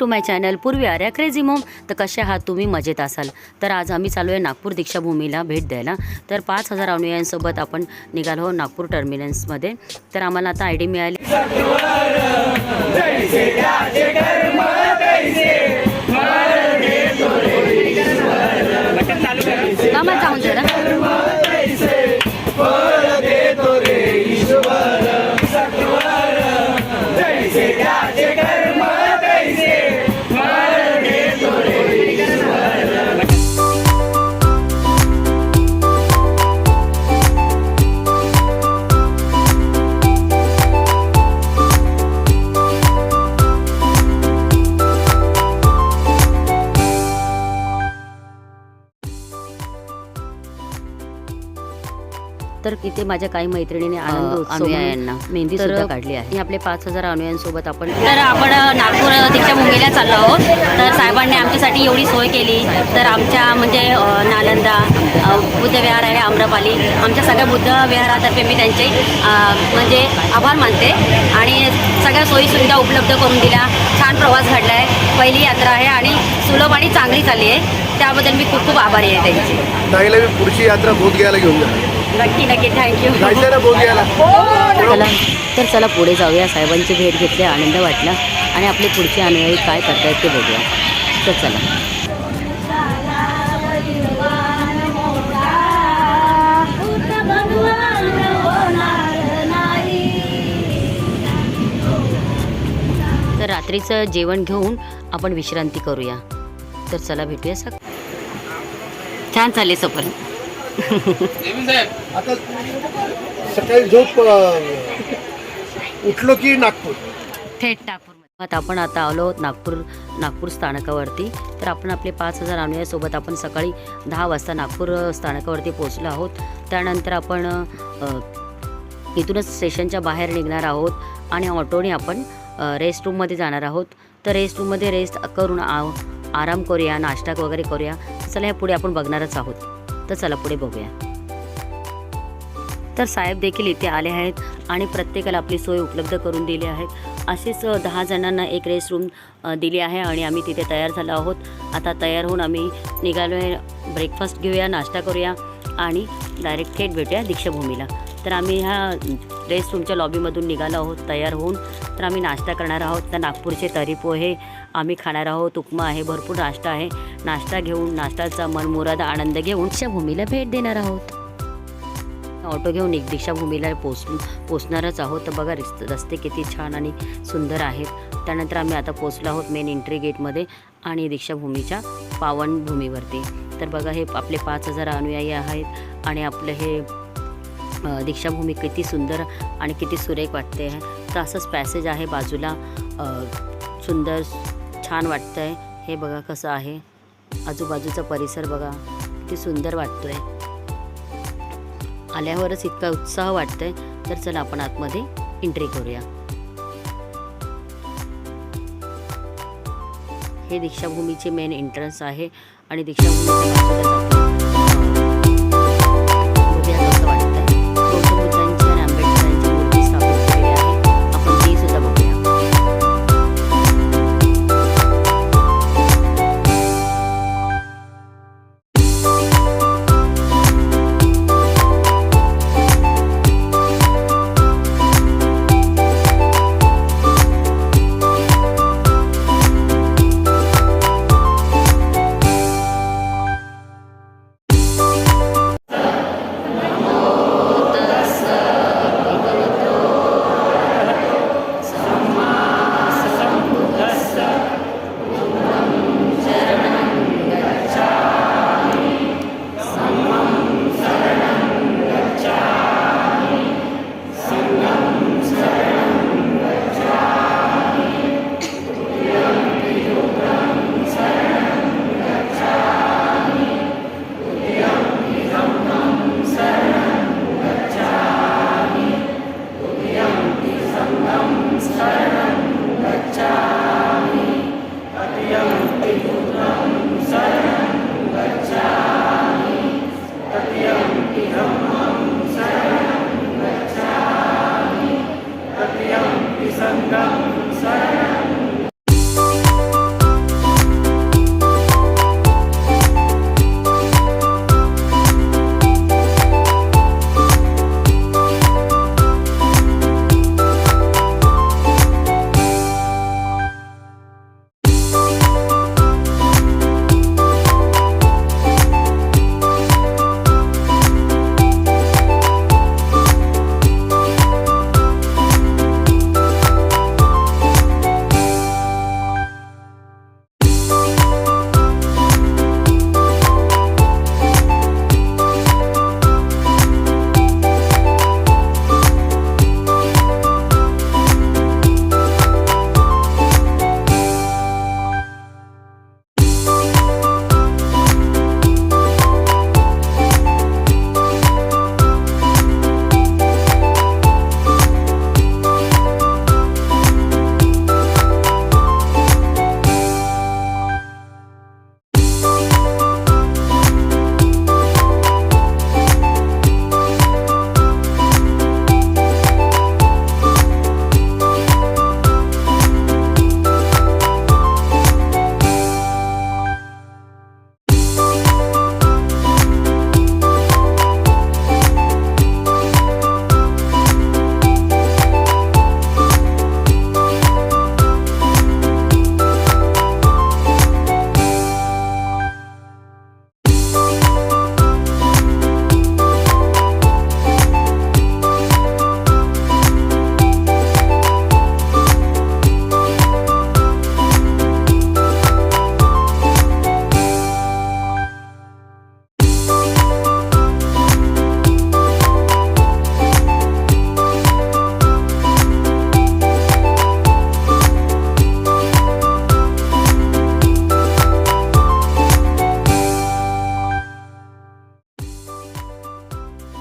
To my channel पूर्वी Arya crazy मोम तर कसे आहात तुम्ही मजेत असाल तर आज आम्ही चालू आहे नागपूर दीक्षाभूमीला भेट द्यायला तर पाच हजार अनुयायांसोबत आपण निघालो नागपूर टर्मिनल्समध्ये तर आम्हाला आता आय डी मिळाली तर इथे माझ्या काही मैत्रिणीने आनंद अनुयायांना मेहंदी सुद्धा काढली आहे. आपले पाच हजार अनुयायांसोबत आपण तर आपण नागपूर दीक्षाभूमीला चाललो आहोत. तर साहेबांनी आमच्यासाठी एवढी सोय केली. तर आमच्या म्हणजे नालंदा बुद्ध विहार आहे आम्रपाली आमच्या सगळ्या बुद्ध विहारातर्फे मी त्यांचे म्हणजे आभार मानते. आणि सगळ्या सोयी सुविधा उपलब्ध करून दिल्या. छान प्रवास घडला आहे पहिली यात्रा आहे आणि सुलभ आणि चांगली चालली आहे. त्याबद्दल मी खूप खूप आभारी आहे त्यांची. मी पुढची यात्रा बोध घ्यायला घेऊन जा नक्की नक्की. थँक्यू ना बोध घ्यायला चला तर चला पुढे जाऊया. साहेबांची भेट घेतली आनंद वाटला. आणि आपले पुढचे अनुयायी काय करतायत ते बघूया. तर चला. तर रात्रीचं जेवण घेऊन आपण विश्रांती करूया. तर चला भेटूया सग छान चालले सफर. आता सकाळी झोप उठलो की नागपूर? थेट नागपूर. आता आपण आता आलो आहोत नागपूर नागपूर स्थानकावरती. तर आपण आपले पाच हजार अनुयासोबत आपण सकाळी दहा वाजता नागपूर स्थानकावरती पोहोचलो आहोत. त्यानंतर आपण इथूनच स्टेशनच्या बाहेर निघणार आहोत आणि ऑटोने आपण रेस्ट रूममध्ये जाणार आहोत. तर रेस्ट रूममध्ये रेस्ट करून आ आराम करूया नाश्ता वगैरे करूया. चला ह्या पुढे आपण बघणारच आहोत. तर चला पुढे बघूया. तर साहेब देखील इथे आले आहेत आणि प्रत्येकाला आपली सोय उपलब्ध करून दिली आहे. असेच दहा जणांना एक रेस्ट रूम दिली आहे आणि आम्ही तिथे तयार झालो आहोत. आता तयार होऊन आम्ही निघालो आहे ब्रेकफास्ट घेऊया नाश्ता करूया आणि डायरेक्ट थेट भेटूया दीक्षाभूमीला. तर आम्ही ह्या रेस्ट रूमच्या लॉबीमधून निघालो आहोत तयार होऊन. तर आम्ही नाश्ता करणार आहोत. तर नागपूरचे तरी पोहे आम्ही खाणार आहोत उपमा आहे भरपूर नाश्ता आहे. नाश्ता घेऊन नाश्त्याचा मनमुराद आनंद घेऊन दीक्षाभूमीला भेट देणार आहोत. ऑटो घेऊन एक दीक्षाभूमीला पोच पोचणारच आहोत. तर बघा रिस्त रस्ते किती छान आणि सुंदर आहेत. त्यानंतर आम्ही आता पोचलो आहोत मेन एंट्री गेटमध्ये आणि दीक्षाभूमीच्या पावनभूमीवरती. तर बघा हे आपले पाच हजार अनुयायी आहेत आणि आपलं हे दीक्षाभूमी किती सुंदर आणि किती सुरेख वाटते. आहे तर असंच पॅसेज आहे बाजूला. सुंदर छान वाटतं आहे हे बघा कसं आहे. आजूबाजूचा परिसर बघा किती सुंदर वाटतो आहे आल्यावरच इतका उत्साह वाटतोय. तर चला आपण आतमध्ये एंट्री करूया. हे दीक्षाभूमीचे मेन एंट्रन्स आहे आणि दीक्षाभूमी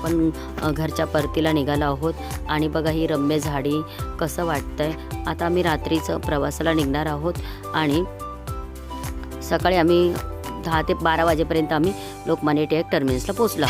आपण घरच्या परतीला निघालो आहोत. आणि बघा ही रम्य झाडी कसं वाटतंय. आता आम्ही रात्रीचं प्रवासाला निघणार आहोत. आणि सकाळी आम्ही दहा ते बारा वाजेपर्यंत आम्ही लोकमान्य टिळक टर्मिनसला पोचलो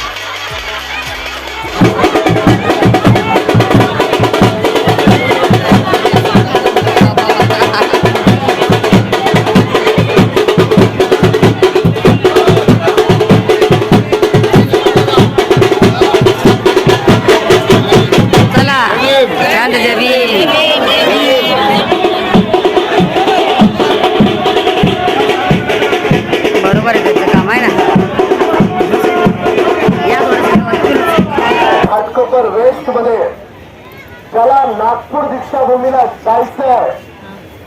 नागपूर दीक्षाभूमीला जायचंय.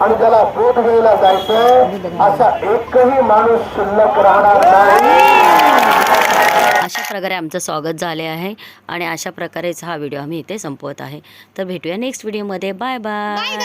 आणि ज्याला बोधगयला जायचंय असा एकही माणूस शिल्लक राहणार नाही. अशा प्रकारे आमचं स्वागत झाले आहे आणि अशा प्रकारेच हा व्हिडिओ आम्ही इथे संपवत आहे. तर भेटूया नेक्स्ट व्हिडिओमध्ये बाय बाय